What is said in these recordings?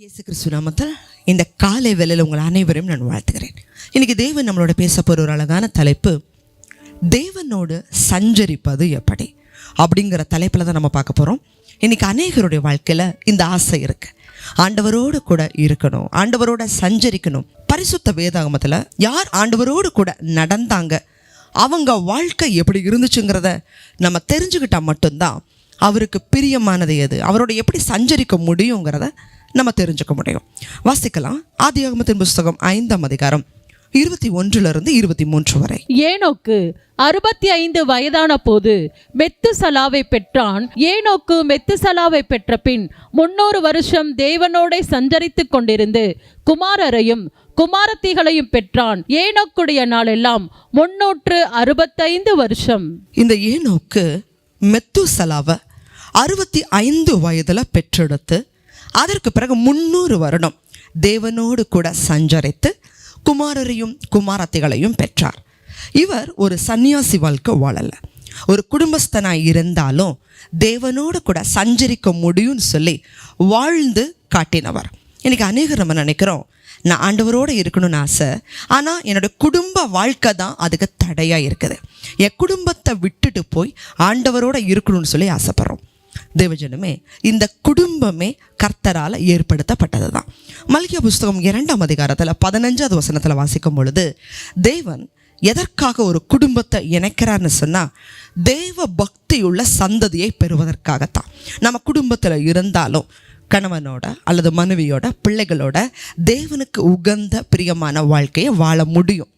இயேசு கிறிஸ்து நாமத்தில் இந்த காலை வேலையில் உங்கள் அனைவரையும் நான் வாழ்த்துகிறேன். இன்னைக்கு தேவன் நம்மளோட பேச போகிற ஒரு அழகான தலைப்பு தேவனோடு சஞ்சரிப்பது எப்படி அப்படிங்கிற தலைப்பில் தான் நம்ம பார்க்க போகிறோம் இன்னைக்கு அநேகருடைய வாழ்க்கையில் இந்த ஆசை இருக்கு. ஆண்டவரோடு கூட இருக்கணும் ஆண்டவரோட சஞ்சரிக்கணும். பரிசுத்த வேதாகமத்தில் யார் ஆண்டவரோடு கூட நடந்தாங்க அவங்க வாழ்க்கை எப்படி இருந்துச்சுங்கிறத நம்ம தெரிஞ்சுக்கிட்டால் மட்டும்தான் அவருக்கு பிரியமானது எது அவரோட எப்படி சஞ்சரிக்க முடியுங்கிறத நம்ம தெரிஞ்சுக்க முடியும். வாசிக்கலாம். ஆதியாகமத்தின் புஸ்தகம் ஐந்தாம் அதிகாரம் இருபத்தி ஒன்றிலிருந்து இருபத்தி மூன்று வரை. ஏனோக்கு அறுபத்தி ஐந்து வயதான போது மெத்துசலாவை பெற்றான். ஏனோக்கு மெத்துசலாவை பெற்ற பின் முன்னூறு வருஷம் தேவனோடே சஞ்சரித்துக் கொண்டிருந்து குமாரரையும் குமாரத்திகளையும் பெற்றான். ஏனோக்குடைய நாளெல்லாம் முன்னூற்று அறுபத்தைந்து வருஷம். இந்த ஏனோக்கு மெத்துசலாவை அறுபத்தி ஐந்து வயதுல பெற்றெடுத்து அதற்கு பிறகு முன்னூறு வருடம் தேவனோடு கூட சஞ்சரித்து குமாரரையும் குமாரத்திகளையும் பெற்றார். இவர் ஒரு சன்னியாசி வாழ்க்கை வாழல. ஒரு குடும்பஸ்தனாக இருந்தாலும் தேவனோடு கூட சஞ்சரிக்க முடியும்னு சொல்லி வாழ்ந்து காட்டினவர். இன்றைக்கி அநேகர் நம்ம நினைக்கிறோம் நான் ஆண்டவரோடு இருக்கணும்னு ஆசை ஆனால் என்னோட குடும்ப வாழ்க்கை தான் அதுக்கு தடையாக இருக்குது. என் குடும்பத்தை விட்டுட்டு போய் ஆண்டவரோட இருக்கணும்னு சொல்லி ஆசைப்பட்றோம். தேவஜனமே இந்த குடும்பமே கர்த்தரால் ஏற்படுத்தப்பட்டது தான் மல்கிய புஸ்தகம் இரண்டாம் அதிகாரத்தில் பதினஞ்சாவது வசனத்தில் வாசிக்கும் பொழுது தேவன் எதற்காக ஒரு குடும்பத்தை இணைக்கிறான்னு சொன்னால் தேவ பக்தியுள்ள சந்ததியை பெறுவதற்காகத்தான். நம்ம குடும்பத்தில் இருந்தாலும் கணவனோட அல்லது மனைவியோட பிள்ளைகளோட தேவனுக்கு உகந்த பிரியமான வாழ்க்கையை வாழ முடியும்.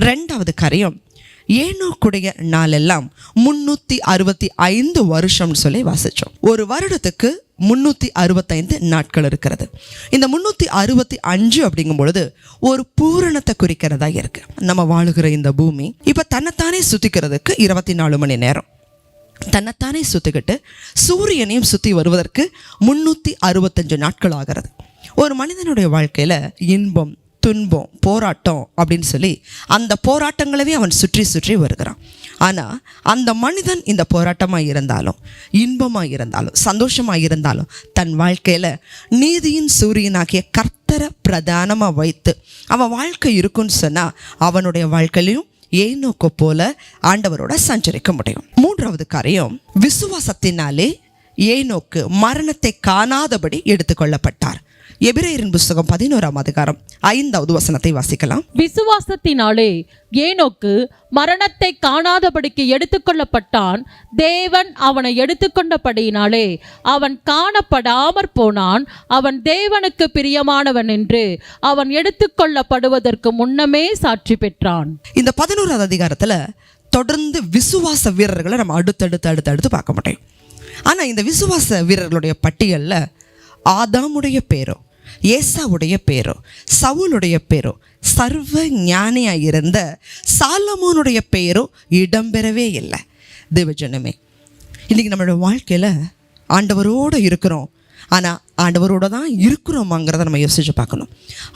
ரெண்டாவது காரியம் ஏனோக்குடைய நாளெல்லாம் முன்னூற்றி அறுபத்தி ஐந்து வருஷம்னு சொல்லி வாசித்தோம் ஒரு வருடத்துக்கு முன்னூற்றி அறுபத்தைந்து நாட்கள் இருக்கிறது. இந்த முந்நூற்றி அறுபத்தி அஞ்சு அப்படிங்கும் பொழுது ஒரு பூரணத்தை குறிக்கிறதா இருக்கு. நம்ம வாழுகிற இந்த பூமி இப்போ தன்னைத்தானே சுற்றிக்கிறதுக்கு இருபத்தி நாலு மணி நேரம். தன்னைத்தானே சுற்றிக்கிட்டு சூரியனையும் சுற்றி வருவதற்கு முன்னூற்றி அறுபத்தஞ்சு நாட்கள் ஆகிறது. ஒரு மனிதனுடைய வாழ்க்கையில் இன்பம் துன்பம் போராட்டம் அப்படின்னு சொல்லி அந்த போராட்டங்களவே அவன் சுற்றி சுற்றி வருகிறான். ஆனால் அந்த மனிதன் இந்த போராட்டமாக இருந்தாலும் இன்பமாக இருந்தாலும் சந்தோஷமாக இருந்தாலும் தன் வாழ்க்கையில் நீதியின் சூரியனாகிய கர்த்தரை பிரதானமாக வைத்து அவன் வாழ்க்கை இருக்குன்னு சொன்னால் அவனுடைய வாழ்க்கையிலையும் ஏனோக்கு போல ஆண்டவரோட சஞ்சரிக்க முடியும். மூன்றாவது காரியம் விசுவாசத்தினாலே ஏனோக்கு மரணத்தை காணாதபடி எடுத்துக்கொள்ளப்பட்டார். எபிரேயரின் புஸ்தகம் பதினோராம் அதிகாரம் ஐந்தாவது வசனத்தை வாசிக்கலாம். விசுவாசத்தினாலே ஏனோக்கு மரணத்தை காணாதபடிக்கு எடுத்துக்கொள்ளப்பட்டான் தேவன் அவனை எடுத்துக்கொண்டபடியினாலே அவன் காணப்படாமற் போனான் அவன் தேவனுக்கு பிரியமானவன் என்று அவன் எடுத்துக்கொள்ளப்படுவதற்கு முன்னமே சாட்சி பெற்றான். இந்த பதினோராவது அதிகாரத்தில் தொடர்ந்து விசுவாச வீரர்களை நம்ம அடுத்தடுத்து அடுத்தடுத்து பார்க்க முடியும் ஆனால் இந்த விசுவாச வீரர்களுடைய பட்டியலில் ஆதாமுடைய பேரோ ஏசாவுடைய பேரோ சவுலுடைய பேரோ சர்வ ஞானியாக இருந்த சாலமோனுடைய பெயரோ இடம்பெறவே இல்லை. தேவஜனமே இன்றைக்கி நம்மளோட வாழ்க்கையில் ஆண்டவரோடு இருக்கிறோம். ஆனால் ஆண்டவரோட தான் இருக்கிறோமாங்கிறத நம்ம யோசிச்சு பார்க்கணும்.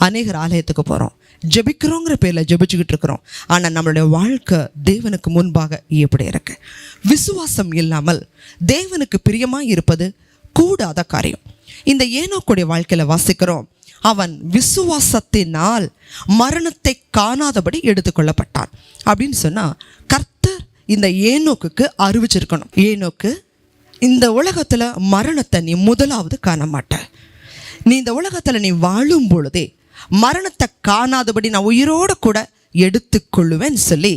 அநேகர் ஆலயத்துக்கு போகிறோம் ஜெபிக்கிறோங்கிற பேரில் ஜெபிச்சுக்கிட்டு இருக்கிறோம். ஆனால் நம்மளுடைய வாழ்க்கை தேவனுக்கு முன்பாக எப்படி இருக்கு. விசுவாசம் இல்லாமல் தேவனுக்கு பிரியமாக இருப்பது கூடாத காரியம். இந்த ஏனோக்குடைய வாழ்க்கையில் வாசிக்கிறோம். அவன் விசுவாசத்தினால் மரணத்தை காணாதபடி எடுத்துக்கொள்ளப்பட்டான். அப்படின்னு சொன்னால் கர்த்தர் இந்த ஏனோக்குக்கு அறிவிச்சிருக்கணும். ஏனோக்கு இந்த உலகத்தில் மரணத்தை நீ முதலாவது காண மாட்ட நீ இந்த உலகத்தில் நீ வாழும் பொழுதே மரணத்தை காணாதபடி நான் உயிரோடு கூட எடுத்துக்கொள்ளுவேன்னு சொல்லி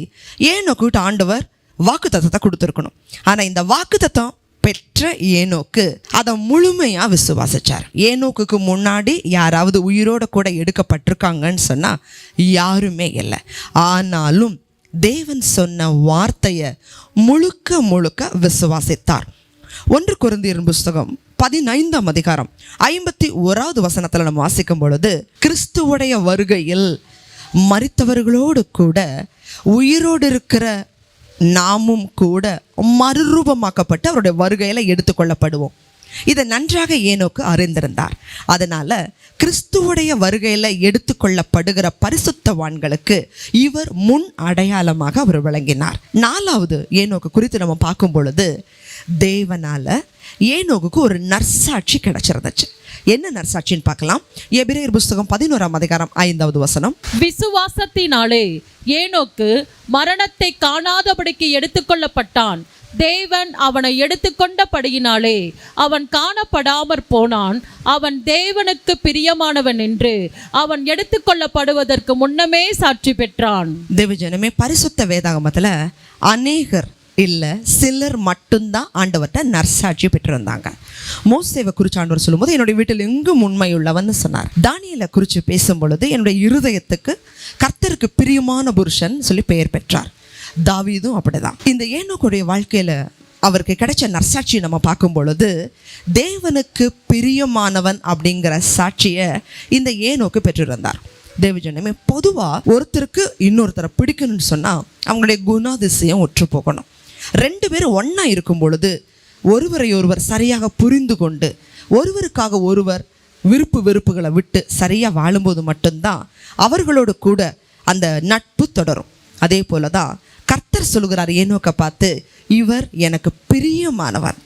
ஏனோக்கிட்ட ஆண்டவர் வாக்கு தத்துவத்தை கொடுத்துருக்கணும். ஆனால் இந்த வாக்கு தத்துவம் பெற்ற ஏனோக்கு அதை முழுமையாக விசுவாசிச்சார். ஏனோக்குக்கு முன்னாடி யாராவது உயிரோட கூட எடுக்கப்பட்டிருக்காங்கன்னு சொன்னால் யாருமே இல்லை. ஆனாலும் தேவன் சொன்ன வார்த்தையை முழுக்க முழுக்க விசுவாசித்தார். ஒன்று குருந்தியர் புஸ்தகம் பதினைந்தாம் அதிகாரம் ஐம்பத்தி ஓராவது வசனத்தில் நம்ம வாசிக்கும் பொழுது கிறிஸ்துவுடைய வருகையில் மறித்தவர்களோடு கூட உயிரோடு இருக்கிற நாமும் கூட மறுரூபமாக்கப்பட்டு அவருடைய வருகையில் எடுத்துக்கொள்ளப்படுவோம். இதை நன்றாக ஏனோக்கு அறிந்திருந்தார். அதனால் கிறிஸ்துவுடைய வருகையில் எடுத்துக்கொள்ளப்படுகிற பரிசுத்தவான்களுக்கு இவர் முன் அடையாளமாக அவர் விளங்கினார். நாலாவது ஏனோக்கு குறித்து நம்ம பார்க்கும் பொழுது தேவனால் ஏனோகுக்கு ஒரு நர்சாட்சி கிடைச்சிருந்துச்சு. என்ன நர்சாட்சின்னு பார்க்கலாம். எபிரேயர் புஸ்தகம் பதினோராம் அதிகாரம் ஐந்தாவது வசனம். விசுவாசத்தினாலே ஏனோக்கு மரணத்தை காணாதபடிக்கு எடுத்துக்கொள்ளப்பட்டான். தேவன் அவனை எடுத்துக்கொண்டபடியினாலே அவன் காணப்படாமற் போனான். அவன் தேவனுக்கு பிரியமானவன் என்று அவன் எடுத்துக்கொள்ளப்படுவதற்கு முன்னமே சாட்சி பெற்றான். தேவஜனமே பரிசுத்த வேதாகமத்தில் அநேகர் இல்லை சிலர் மட்டும்தான் ஆண்டவர்கிட்ட நர்சாட்சி பெற்றிருந்தாங்க. மோசேவை குறித்து ஆண்டவர் சொல்லும்போது என்னுடைய வீட்டில் எங்கும் உண்மை உள்ளவன்னு சொன்னார். தானியலை குறித்து பேசும் பொழுது என்னுடைய இருதயத்துக்கு கர்த்தருக்கு பிரியமான புருஷன் சொல்லி பெயர் பெற்றார். தாவீதும் அப்படிதான். இந்த ஏனோக்குடைய வாழ்க்கையில் அவருக்கு கிடைச்ச நற்சாட்சி நம்ம பார்க்கும் பொழுது தேவனுக்கு பிரியமானவன் அப்படிங்கிற சாட்சியை இந்த ஏனோக்கு பெற்றிருந்தார். தேவஜனமே பொதுவாக ஒருத்தருக்கு இன்னொருத்தரை பிடிக்கணும்னு சொன்னால் அவங்களுடைய குணாதிசயம் ஒற்று போகணும். ரெண்டு பேரும் ஒன்றா இருக்கும் பொழுது ஒருவரை ஒருவர் சரியாக புரிந்து கொண்டு ஒருவருக்காக ஒருவர் விருப்பு வெறுப்புகளை விட்டு சரியாக வாழும்போது மட்டும்தான் அவர்களோடு கூட அந்த நட்பு தொடரும். அதே போல தான் கர்த்தர் சொல்கிறார் ஏனோக்க பார்த்து இவர் எனக்கு பிரியமானவர்.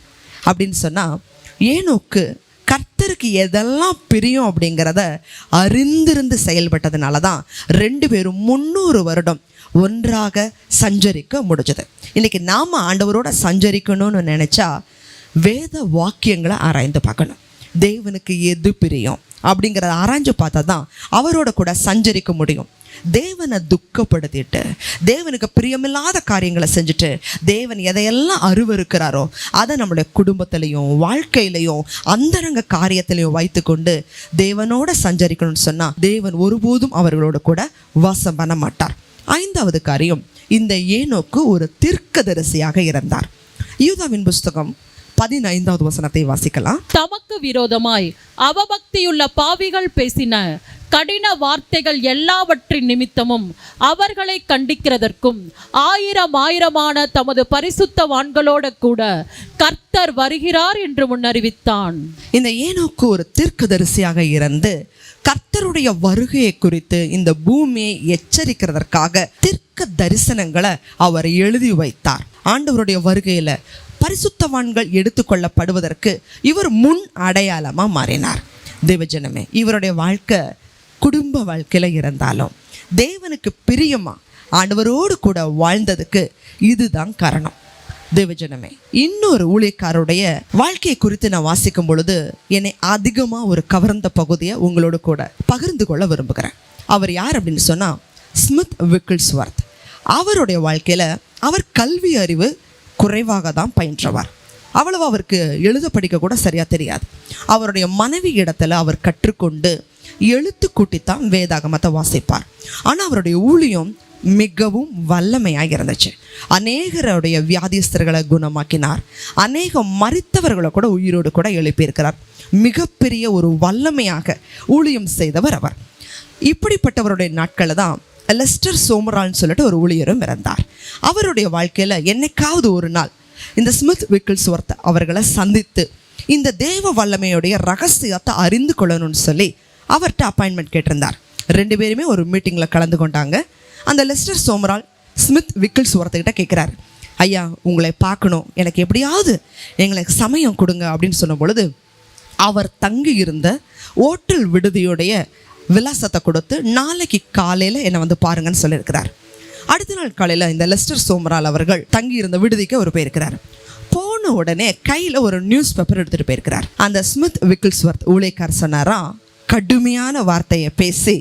அப்படின்னு சொன்னால் ஏனோக்கு கர்த்தருக்கு எதெல்லாம் பிரியும் அப்படிங்கிறத அறிந்திருந்து செயல்பட்டதுனால தான் ரெண்டு பேரும் முந்நூறு வருடம் ஒன்றாக சஞ்சரிக்க முடிஞ்சது. இன்றைக்கி நாம் ஆண்டவரோட சஞ்சரிக்கணும்னு நினச்சா வேத வாக்கியங்களை ஆராய்ந்து பார்க்கணும். தேவனுக்கு எது பிரியம் அப்படிங்கிறத ஆராய்ஞ்சு பார்த்தா தான் அவரோட கூட சஞ்சரிக்க முடியும். தேவனை துக்கப்படுத்திட்டு தேவனுக்கு பிரியமில்லாத காரியங்களை செஞ்சுட்டு தேவன் எதையெல்லாம் அருவருக்கிறாரோ அதை நம்மளுடைய குடும்பத்திலையும் வாழ்க்கையிலையும் அந்தரங்க காரியத்திலையும் வைத்துக்கொண்டு தேவனோட சஞ்சரிக்கணும்னு சொன்னால் தேவன் ஒருபோதும் அவர்களோட கூட வாசம் பண்ண மாட்டார். ஐந்தாவது காரியம் இந்த ஏனோக்கு ஒரு தீர்க்கதரிசியாக இருந்தார் யூதாவின் புஸ்தகம் பதினைந்தாவது வசனத்தை வாசிக்கலாம். தமக்கு விரோதமாய் அவபக்தியுள்ள பாவிகள் பேசின கடின வார்த்தைகள் எல்லாவற்றின் நிமித்தமும் அவர்களை கண்டிக்கிறதற்கும் ஆயிரம் ஆயிரமான தமது பரிசுத்தவான்களோட கூட கர்த்தர் வருகிறார் என்று முன்னறிவித்தான். இந்த ஏனோக்கு ஒரு தீர்க்கதரிசியாக இருந்து கர்த்தருடைய வருகையை குறித்து இந்த பூமியை எச்சரிக்கிறதற்காக தீர்க்க தரிசனங்களை அவர் எழுதி வைத்தார். ஆண்டவருடைய வருகையில பரிசுத்தவான்கள் எடுத்துக்கொள்ளப்படுவதற்கு இவர் முன் அடையாளமாக மாறினார். தேவஜனமே இவருடைய வாழ்க்கை குடும்ப வாழ்க்கையில் இருந்தாலும் தேவனுக்கு பிரியமா ஆண்டவரோடு கூட வாழ்ந்ததுக்கு இதுதான் காரணம். தேவஜனமே இன்னொரு ஊழியக்காருடைய வாழ்க்கையை குறித்து நான் வாசிக்கும் பொழுது என்னை அதிகமாக ஒரு கவர்ந்த பகுதியை உங்களோடு கூட பகிர்ந்து கொள்ள விரும்புகிறேன். அவர் யார் அப்படின்னு சொன்னால் ஸ்மித் விக்கிள்ஸ்வர்த். அவருடைய வாழ்க்கையில் அவர் கல்வி அறிவு குறைவாக தான் பயின்றவர். அவ்வளவு அவருக்கு எழுத படிக்க கூட சரியாக தெரியாது. அவருடைய மனைவி இடத்துல அவர் கற்றுக்கொண்டு எழுத்து கூட்டித்தான் வேதாகமத்தை வாசிப்பார். ஆனால் அவருடைய ஊழியம் மிகவும் வல்லமையாக இருந்துச்சு. அநேகருடைய வியாதிஸ்தர்களை குணமாக்கினார். அநேக மறித்தவர்களை கூட உயிரோடு கூட எழுப்பியிருக்கிறார். மிகப்பெரிய ஒரு வல்லமையாக ஊழியம் செய்தவர் அவர். இப்படிப்பட்டவருடைய நாட்களை தான் லெஸ்டர் சோமரால்னு சொல்லிட்டு ஒரு ஊழியரும் இறந்தார். அவருடைய வாழ்க்கையில் என்னைக்காவது ஒரு நாள் இந்த ஸ்மித் விக்கிள்ஸ்வர்த் அவர்களை சந்தித்து இந்த தேவ வல்லமையுடைய ரகசியத்தை அறிந்து கொள்ளணும்னு சொல்லி அவர்கிட்ட அப்பாயின்மெண்ட் கேட்டிருந்தார். ரெண்டு பேருமே ஒரு மீட்டிங்கில் கலந்து கொண்டாங்க. அந்த லெஸ்டர் சோமரால் ஸ்மித் விக்கிள்ஸ்வர்த்துக்கிட்ட கேட்குறாரு ஐயா உங்களை பார்க்கணும். எனக்கு எப்படியாவது எங்களுக்கு சமயம் கொடுங்க அப்படின்னு சொன்ன பொழுது அவர் தங்கி இருந்த ஓட்டல் விடுதியுடைய விலாசத்தை கொடுத்து நாளைக்கு காலையில் என்னை வந்து பாருங்கன்னு சொல்லியிருக்கிறார். அடுத்த நாள் காலையில் இந்த லெஸ்டர் சோமரால் அவர்கள் தங்கி இருந்த விடுதிக்கு அவர் போயிருக்கிறார். போன உடனே கையில் ஒரு நியூஸ் பேப்பர் எடுத்துகிட்டு போயிருக்கிறார். அந்த ஸ்மித் விக்கிள்ஸ்வர்த் ஊழியக்கார் சொன்னாரா கடுமையான வார்த்தையை பேசி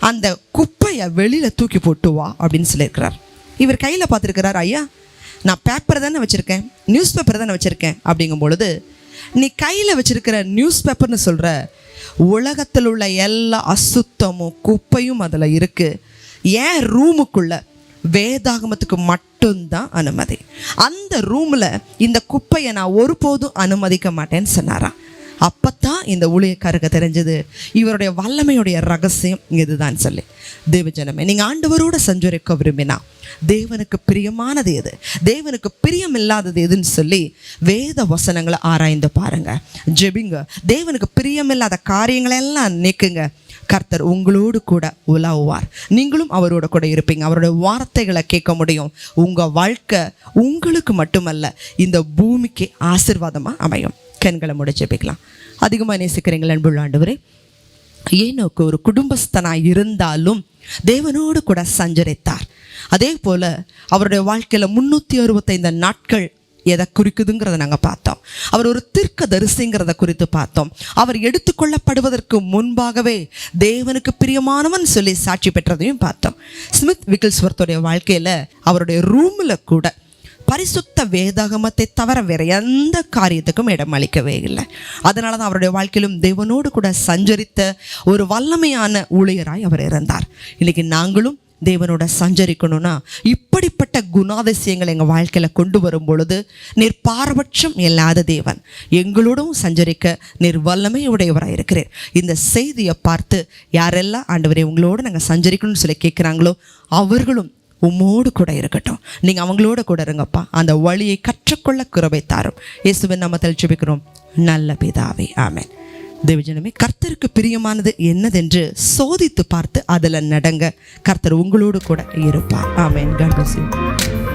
அந்த குப்பையை வெளியில் தூக்கி போட்டு வா அப்படின்னு சொல்லியிருக்கிறார். இவர் கையில் பார்த்துருக்கிறார் ஐயா நான் பேப்பரை தானே வச்சுருக்கேன் நியூஸ் பேப்பர் தானே வச்சுருக்கேன் அப்படிங்கும் பொழுது நீ கையில் வச்சுருக்கிற நியூஸ் பேப்பர்னு சொல்கிற உலகத்தில் உள்ள எல்லா அசுத்தமும் குப்பையும் அதில் இருக்குது ஏன் ரூமுக்குள்ளே வேதாகமத்துக்கு மட்டும்தான் அனுமதி. அந்த ரூமில் இந்த குப்பையை நான் ஒருபோதும் அனுமதிக்க மாட்டேன்னு சொன்னாரான் அப்பத்தான் இந்த ஊழியக்காரருக்கு தெரிஞ்சது. இவருடைய வல்லமையுடைய ரகசியம் இதுதான் சொல்லி. தேவஜனமே நீங்கள் ஆண்டவரோட சஞ்சரிக்க விரும்பினா தேவனுக்கு பிரியமானது எது? தேவனுக்கு பிரியம் இல்லாதது எதுன்னு சொல்லி வேத வசனங்களை ஆராய்ந்து பாருங்க. ஜெபிங்க. தேவனுக்கு பிரியமில்லாத காரியங்களை எல்லாம் நீக்குங்க. கர்த்தர் உங்களோடு கூட உலாவுவார். நீங்களும் அவரோட கூட இருப்பீங்க. அவரோட வார்த்தைகளை கேட்க முடியும். உங்கள் வாழ்க்கை உங்களுக்கு மட்டுமல்ல இந்த பூமிக்கு ஆசிர்வாதமாக அமையும். கண்களை முடிச்சுப்பிக்கலாம். அதிகமாக நேசிக்கிறீங்கள் அன்புள்ள ஆண்டவரே. ஏனோக்கு ஒரு குடும்பஸ்தனாக இருந்தாலும் தேவனோடு கூட சஞ்சரித்தார். அதே போல் அவருடைய வாழ்க்கையில் முன்னூற்றி அறுபத்தைந்து நாட்கள் எதை குறிக்குதுங்கிறத நாங்கள் பார்த்தோம். அவர் ஒரு தீர்க்க தரிசிங்கிறத குறித்து பார்த்தோம். அவர் எடுத்துக்கொள்ளப்படுவதற்கு முன்பாகவே தேவனுக்கு பிரியமானவன் சொல்லி சாட்சி பெற்றதையும் பார்த்தோம். ஸ்மித் விக்கில்ஸ்வர்த்துடைய வாழ்க்கையில் அவருடைய ரூமில் கூட பரிசுத்த வேதாகமத்தை தவிர வேறு எந்த காரியத்துக்கும் இடம் அளிக்கவே இல்லை. அதனால தான் அவருடைய வாழ்க்கையிலும் தேவனோடு கூட சஞ்சரித்த ஒரு வல்லமையான ஊழியராய் அவர் இருந்தார். இன்னைக்கு நாங்களும் தேவனோட சஞ்சரிக்கணும்னா இப்படிப்பட்ட குணாதிசயங்கள் எங்கள் வாழ்க்கையில் கொண்டு வரும் பொழுது நீர் பாரபட்சம் இல்லாத தேவன் எங்களோடும் சஞ்சரிக்க நீர் வல்லமை உடையவராக இருக்கிறீர். இந்த செய்தியை பார்த்து யாரெல்லாம் ஆண்டவரே உங்களோடு நாங்கள் சஞ்சரிக்கணும்னு சொல்லி கேட்குறாங்களோ அவர்களும் உம்மோடு கூட இருக்கட்டும். நீங்கள் அவங்களோட கூட இருங்கப்பா. அந்த வழியை கற்றுக்கொள்ள குறவை தாரும். இயேசுவின் நம்ம தெளிச்சுபிக்கிறோம் நல்ல பிதாவே ஆமேன். தேவஜனமே கர்த்தருக்கு பிரியமானது என்னதென்று சோதித்து பார்த்து அதில் நடங்க. கர்த்தர் உங்களோடு கூட இருப்பார். ஆமேன். God.